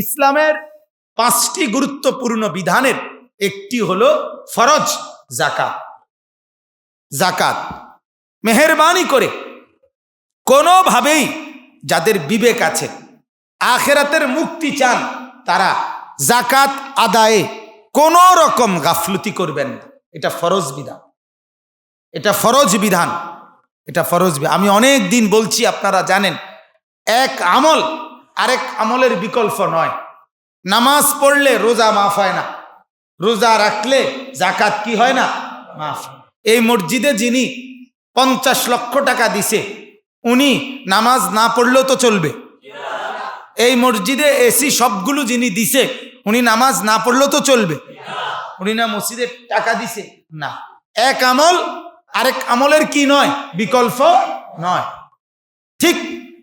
ইসলামের পাঁচটি গুরুত্বপূর্ণ বিধানের একটি হলো ফরজ জাকাত জাকাত মেহরবানি করে কোনোভাবেই যাদের বিবেক আছে, আখেরাতের মুক্তি চান, তারা জাকাত আদায়ে কোনো রকম গাফলতি করবেন না। এটা ফরজ বিধান। এটা ফরজ বিধান। এটা ফরজ আমি অনেক দিন বলছি, আপনারা জানেন, এক আমল আরেক আমলের বিকল্প নয়। নামাজ পড়লে রোজা মাফ হয় না। রোজা রাখলে জাকাত কি হয় না? মাফ। এই মসজিদে যিনি পঞ্চাশ লক্ষ টাকা দিছে, উনি নামাজ না পড়লেও তো চলবে। এই মসজিদে এসি সবগুলো যিনি দিছে, উনি নামাজ না পড়লেও তো চলবে। উনি না মসজিদে টাকা দিছে? না। এক আমল আরেক আমলের কি নয়? বিকল্প নয়। ঠিক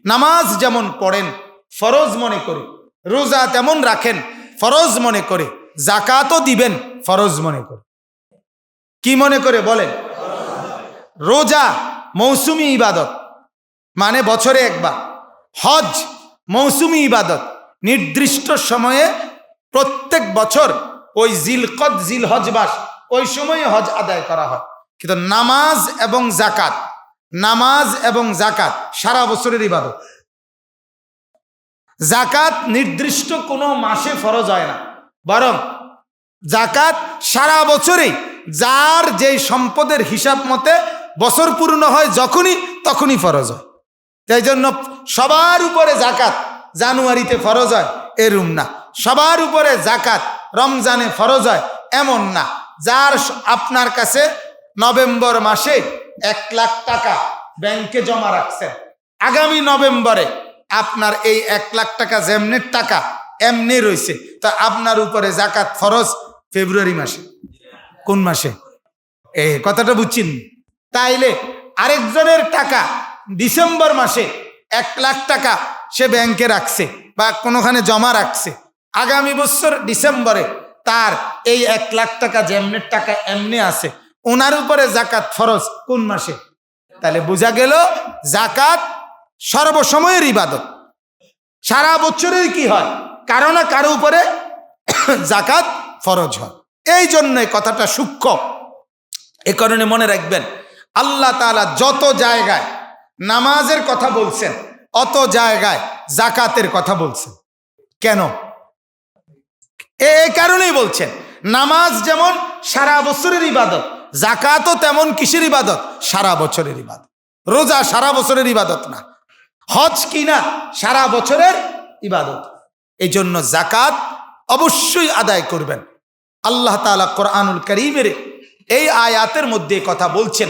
নামাজ যেমন পড়েন ফরজ মনে করে, রোজা তেমন রাখেন, ফরজ মনে করে জাকাতও দিবেন, ফরজ মনে করে। কি মনে করে বলেন? রোজা মৌসুমি ইবাদত মানে বছরে একবার। হজ মৌসুমি ইবাদত, নির্দিষ্ট সময়ে প্রত্যেক বছর ওই জিলকদ জিল হজ মাস, ওই সময়ে হজ আদায় করা হয়। কিন্তু নামাজ এবং জাকাত নামাজ এবং জাকাত সারা বছরের ইবাদত। জাকাত নির্দিষ্ট কোনো মাসে ফরজ হয় না। বরং জাকাত সারা বছরেই যার যেই সম্পদের হিসাব মতে বছর পূর্ণ হয় যখনই তখনই ফরজ হয়। তাই জন্য সবার উপরে জাকাত জানুয়ারিতে ফরজ হয় এরুম না। সবার উপরে জাকাত রমজানে ফরজ হয়, এমন না। যার আপনার কাছে নভেম্বর মাসে এক লাখ টাকা ব্যাংকে জমা রাখছেন, আগামী নভেম্বরে আপনার এই এক লাখ টাকা যেমনের টাকা, এমনি রয়েছে তা আপনার উপরে জাকাত ফরজ ফেব্রুয়ারি মাসে? কোন মাসে? এ, কথাটা বুঝছেন? তাইলে আরেকজনের টাকা ডিসেম্বর মাসে এক লাখ টাকা সে ব্যাংকে রাখছে বা কোনোখানে জমা রাখছে, আগামী বছর ডিসেম্বরে তার এই এক লাখ টাকা যেমনের টাকা, এমনি আছে। ওনার উপরে জাকাত ফরজ কোন মাসে? তাহলে বোঝা গেল জাকাত সর্বসময়ের ইবাদত। সারা বছরের কি হয়? কারও না কারও উপরে জাকাত ফরজ হয়। এই জন্য কথাটা সূক্ষ্ম। এ কারণে মনে রাখবেন, আল্লাহ তাআলা যত জায়গায় নামাজের কথা বলছেন, অত জায়গায় জাকাতের কথা বলছেন। কেন? এ কারণেই বলছেন, নামাজ যেমন সারা বছরের ইবাদত জাকাতও তেমন কিসের ইবাদত? সারা বছরের ইবাদত। রোজা সারা বছরের ইবাদত না। হজ কি না সারা বছরের ইবাদত। এই জন্য জাকাত অবশ্যই আদায় করবেন। আল্লাহ তাআলা কোরআনুল করিমের এই আয়াতের মধ্যে কথা বলছেন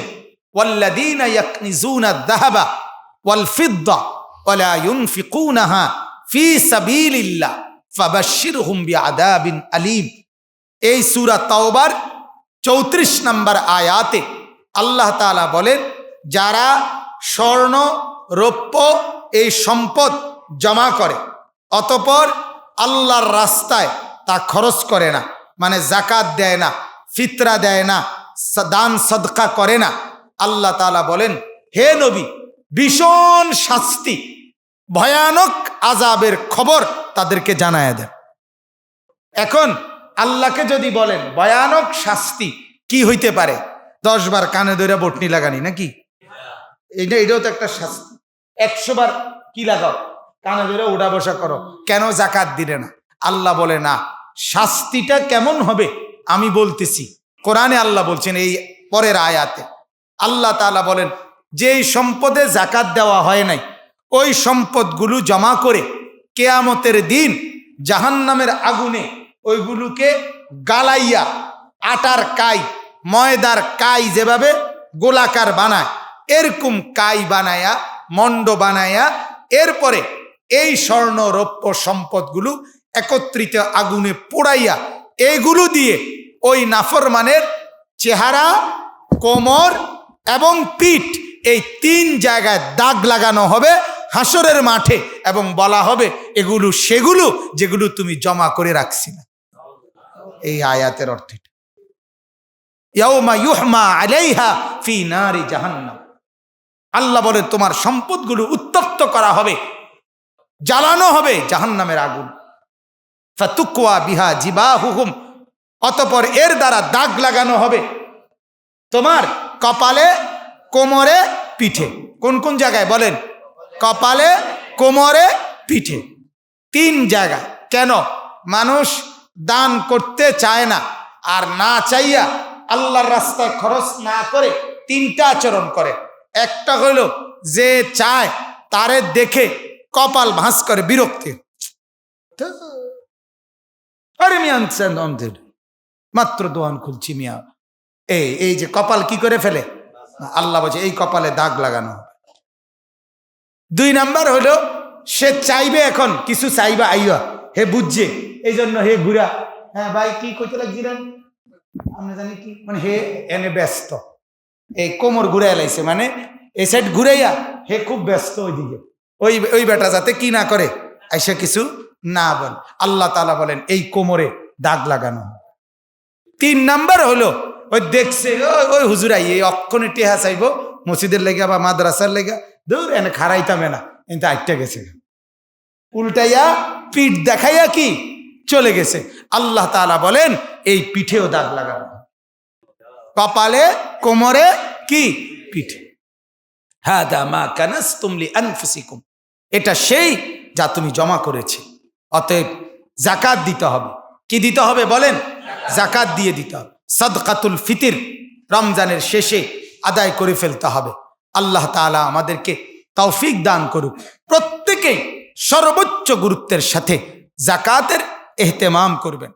ফাবাশশিরহুম এই সূরা তাওবার 34 নম্বর আয়াতে আল্লাহ বলেন, যারা স্বর্ণ রৌপ্য এই সম্পদ জমা করে। অতপর আল্লাহর রাস্তায় তা খরচ করে না মানে জাকাত দেয় না, ফিতরা দেয় না দান সদকা করে না। আল্লাহ তাআলা বলেন, হে নবী, ভীষণ শাস্তি, ভয়ানক আজাবের খবর তাদেরকে জানায় দেন। এখন আল্লাহকে যদি বলেন, ভয়ানক শাস্তি কি হইতে পারে? দশ বার কানে ধরে বটনি লাগানি, নাকি? এটা এটাও তো একটা শাস্তি। একশো বার কি লাগাও? কানে ধরে উঠা বসা করো। কেন জাকাত দিলে না? আল্লাহ বলে না। শাস্তিটা কেমন হবে? আমি বলতেছি। কোরআনে আল্লাহ বলছেন এই পরের আয়াতে। আল্লাহ তাআলা বলেন, যেই সম্পদে জাকাত দেওয়া হয় নাই, ওই সম্পদগুলো জমা করে কেয়ামতের দিন জাহান্নামের আগুনে ওইগুলোকে গালাইয়া, আটার কাই, ময়দার কাই যেভাবে গোলাকার বানায় এরকম কাই বানায়া মণ্ড বানায়া, এরপরে এই স্বর্ণ রৌপ্য সম্পদগুলো একত্রিত আগুনে পোড়াইয়া এগুলো দিয়ে ওই নাফরমানের চেহারা, কোমর এবং পিঠ এই তিন জায়গায় দাগ লাগানো হবে, হাসরের মাঠে এবং বলা হবে এগুলো সেগুলো যেগুলো তুমি জমা করে রাখছি না এই আয়াতের অর্থ এটা। ইয়াউমা ইউহমা আলাইহা ফি নারি জাহান্নাম আল্লাহ বলে, তোমার সম্পদগুলো উত্তপ্ত করা হবে, জ্বালানো হবে জাহান্নামের আগুন। ফাতুকুয়া বিহা জিবা হুহুম অতপর এর দ্বারা দাগ লাগানো হবে তোমার কপালে কোমরে পিঠে। কোন কোন জায়গায় বলেন? কপালে কোমরে পিঠে। তিন জায়গা। কেন? মানুষ দান করতে চায় না, আর না চাইয়া আল্লাহর রাস্তায় খরচ না করে তিনটা আচরণ করে। একটা হইল যে চায় তারে দেখে কপাল ভাঁজ করে বিরক্তি। মাত্র দোয়ান খুলছি মিয়া। এই এই যে কপাল কি করে ফেলে? আল্লাহ বলছে, এই কপালে দাগ লাগানো দুই নাম্বার হলো সে চাইবে এখন, কিছু চাইবে, আইয়া, হে বুঝছে এই জন্য হে ঘুরা হ্যাঁ ভাই, কি কইতে লাগছিলেন আমরা জানি কি মানে হে, এনে ব্যস্ত। এই কোমর ঘুরে এলাইছে মানে এই সাইড ঘুরাইয়া হে খুব ব্যস্ত ওইদিকে। ওই ওই বেটা যাতে কি না করে, আইসা কিছু না বল। আল্লাহ তালা বলেন, এই কোমরে দাগ লাগানো তিন নাম্বার হলো, ওই দেখছে, ওই- হুজুরাই এই অক্ষণে টেহা চাইব, মসজিদের লেগা বা মাদ্রাসার লেগা দূর এনে খারাইতামে না কিন্তু আটটা গেছে। উল্টাইয়া পিঠ দেখাইয়া কি, চলে গেছে। আল্লাহ তাআলা বলেন, এই পিঠেও দাগ লাগানো কপালে কোমরে কি? পিঠে। হ্যাঁ দা মা কানাস তুমলি আনফুসিকুম এটা সেই যা তুমি জমা করেছে। অতএব জাকাত দিতে হবে। কি দিতে হবে বলেন? জাকাত দিয়ে দিতে হবে। সদকাতুল ফিতির রমজানের শেষে আদায় করে ফেলতে হবে। আল্লাহ তাআলা আমাদেরকে তৌফিক দান করুক। প্রত্যেকেই সর্বোচ্চ গুরুত্বের সাথে জাকাতের এহতেমাম করবেন।